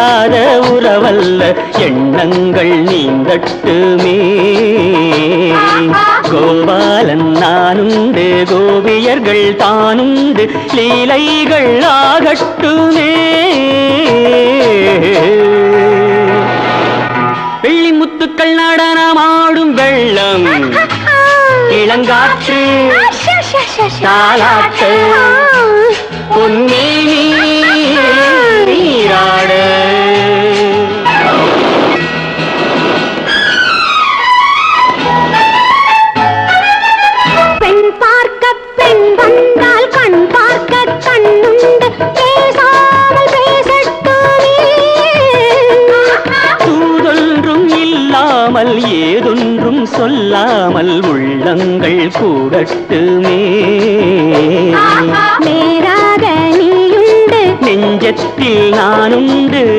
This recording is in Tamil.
தீராத உறவல்ல எண்ணங்கள் நீந்தட்டுமே கோபாலன் நானுண்டு கோபியர்கள் தானுண்டு லீலைகள் ஆகட்டுமே. வெள்ளி முத்துக்கள் நடனமாடும் வெள்ளம் இளங்காற்று தாலாட்டு. இல்லாமல் ஏதொன்றும் சொல்லாமல் உள்ளங்கள் கூடட்டுமே. நேராக நீயுண்டு நெஞ்சத்தில் நானுண்டு.